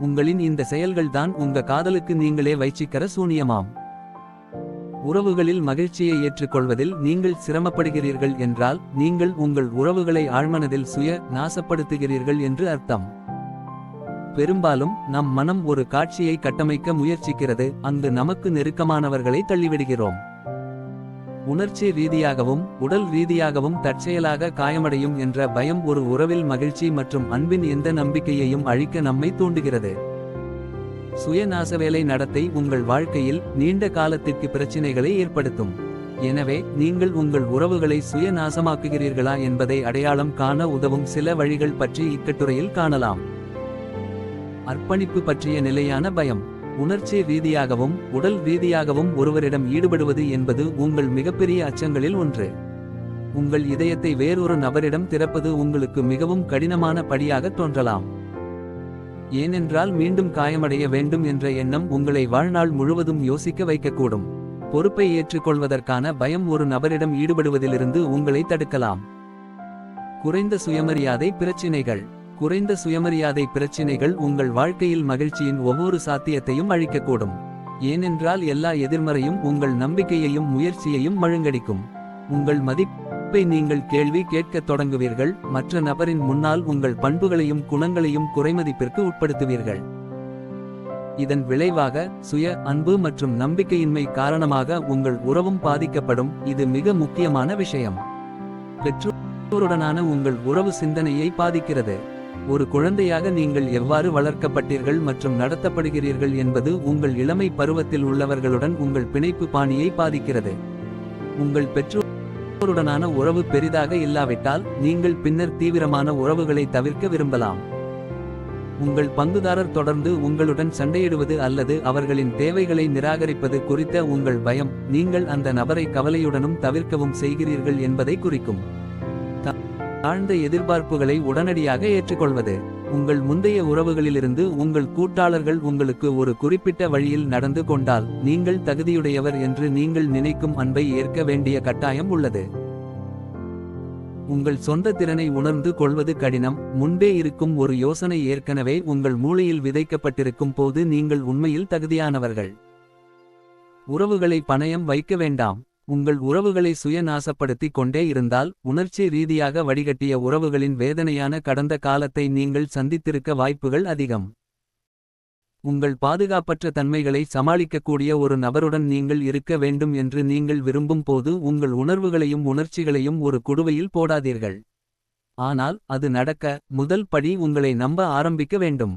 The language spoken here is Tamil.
உங்களின் இந்த செயல்கள்தான் உங்க காதலுக்கு நீங்களே வைச்சிக்கிற சூனியமாம். உறவுகளில் மகிழ்ச்சியை ஏற்றுக்கொள்வதில் நீங்கள் சிரமப்படுகிறீர்கள் என்றால் நீங்கள் உங்கள் உறவுகளை ஆழ்மனதில் சுய நாசப்படுத்துகிறீர்கள் என்று அர்த்தம். பெரும்பாலும் நம் மனம் ஒரு காட்சியை கட்டமைக்க முயற்சிக்கிறது அங்கு நமக்கு நெருக்கமானவர்களை தள்ளிவிடுகிறோம். உணர்ச்சி ரீதியாகவும் உடல் ரீதியாகவும் தற்செயலாக காயமடையும் என்ற பயம் ஒரு உறவில் மகிழ்ச்சி மற்றும் அன்பின் எந்த நம்பிக்கையையும் அழிக்க நம்மை தூண்டுகிறது. சுயநாசவேலை நடத்தை உங்கள் வாழ்க்கையில் நீண்ட காலத்திற்கு பிரச்சினைகளை ஏற்படுத்தும். எனவே நீங்கள் உங்கள் உறவுகளை சுயநாசமாக்குகிறீர்களா என்பதை அடையாளம் காண உதவும் சில வழிகள் பற்றி இக்கட்டுரையில் காணலாம். அர்ப்பணிப்பு பற்றிய நிலையான பயம். உணர்ச்சி ரீதியாகவும் உடல் ரீதியாகவும் ஒருவரிடம் ஈடுபடுவது என்பது உங்கள் மிகப்பெரிய அச்சங்களில் ஒன்று. உங்கள் இதயத்தை வேறொரு நபரிடம் திறப்பது உங்களுக்கு மிகவும் கடினமான படியாக தோன்றலாம். ஏனென்றால் மீண்டும் காயமடைய வேண்டும் என்ற எண்ணம் உங்களை வாழ்நாள் முழுவதும் யோசிக்க வைக்கக்கூடும். பொறுப்பை ஏற்றுக்கொள்வதற்கான பயம் ஒரு நபரிடம் ஈடுபடுவதிலிருந்து உங்களை தடுக்கலாம். குறைந்த சுயமரியாதை பிரச்சினைகள். குறைந்த சுயமரியாதை பிரச்சினைகள் உங்கள் வாழ்க்கையில் மகிழ்ச்சியின் ஒவ்வொரு சாத்தியத்தையும் அழிக்கக்கூடும். ஏனென்றால் எல்லா எதிர்மறையும் உங்கள் நம்பிக்கையையும் முயற்சியையும் மழுங்கடிக்கும். உங்கள் மதிப்பை நீங்கள் கேள்வி கேட்கத் தொடங்குவீர்கள் மற்ற நபரின் முன்னால் உங்கள் பண்புகளையும் குணங்களையும் குறைமதிப்பிற்கு உட்படுத்துவீர்கள். இதன் விளைவாக சுய அன்பு மற்றும் நம்பிக்கையின்மை காரணமாக உங்கள் உறவும் பாதிக்கப்படும் இது மிக முக்கியமான விஷயம். பெற்றோருடனான உங்கள் உறவு சிந்தனையை பாதிக்கிறது. ஒரு குழந்தையாக நீங்கள் எவ்வாறு வளர்க்கப்பட்டீர்கள் மற்றும் நடத்தப்படுகிறீர்கள் என்பது உங்கள் இளமை பருவத்தில் உள்ளவர்களுடன் உங்கள் பிணைப்பு பாணியை பாதிக்கிறது. உங்கள் பெற்றோருடனான உறவு பெரிதாக இல்லாவிட்டால் நீங்கள் பின்னர் தீவிரமான உறவுகளை தவிர்க்க விரும்பலாம். உங்கள் பங்குதாரர் தொடர்ந்து உங்களுடன் சண்டையிடுவது அல்லது அவர்களின் தேவைகளை நிராகரிப்பது குறித்த உங்கள் பயம் நீங்கள் அந்த நபரை கவலையுடனும் தவிர்க்கவும் செய்கிறீர்கள் என்பதை குறிக்கும். ஆழ்ந்த எதிர்பார்ப்புகளை உடனடியாக ஏற்றுக்கொள்வது. உங்கள் முந்தைய உறவுகளிலிருந்து உங்கள் கூட்டாளர்கள் உங்களுக்கு ஒரு குறிப்பிட்ட வழியில் நடந்து கொண்டால் நீங்கள் தகுதியுடையவர் என்று நீங்கள் நினைக்கும் அன்பை ஏற்க வேண்டிய கட்டாயம் உள்ளது. உங்கள் சொந்த திறனை உணர்ந்து கொள்வது கடினம். முன்பே இருக்கும் ஒரு யோசனை ஏற்கனவே உங்கள் மூளையில் விதைக்கப்பட்டிருக்கும் போது நீங்கள் உண்மையில் தகுதியானவர்கள். உறவுகளை பணயம் வைக்க வேண்டாம். உங்கள் உறவுகளை சுயநாசப்படுத்திக் கொண்டே இருந்தால் உணர்ச்சி ரீதியாக வடிகட்டிய உறவுகளின் வேதனையான கடந்த காலத்தை நீங்கள் சந்தித்திருக்க வாய்ப்புகள் அதிகம். உங்கள் பாதுகாப்பற்ற தன்மைகளை சமாளிக்கக்கூடிய ஒரு நபருடன் நீங்கள் இருக்க வேண்டும் என்று நீங்கள் விரும்பும் போது உங்கள் உணர்வுகளையும் உணர்ச்சிகளையும் ஒரு குடுவையில் போடாதீர்கள். ஆனால் அது நடக்க முதல் படி உங்களை நம்ப ஆரம்பிக்க வேண்டும்.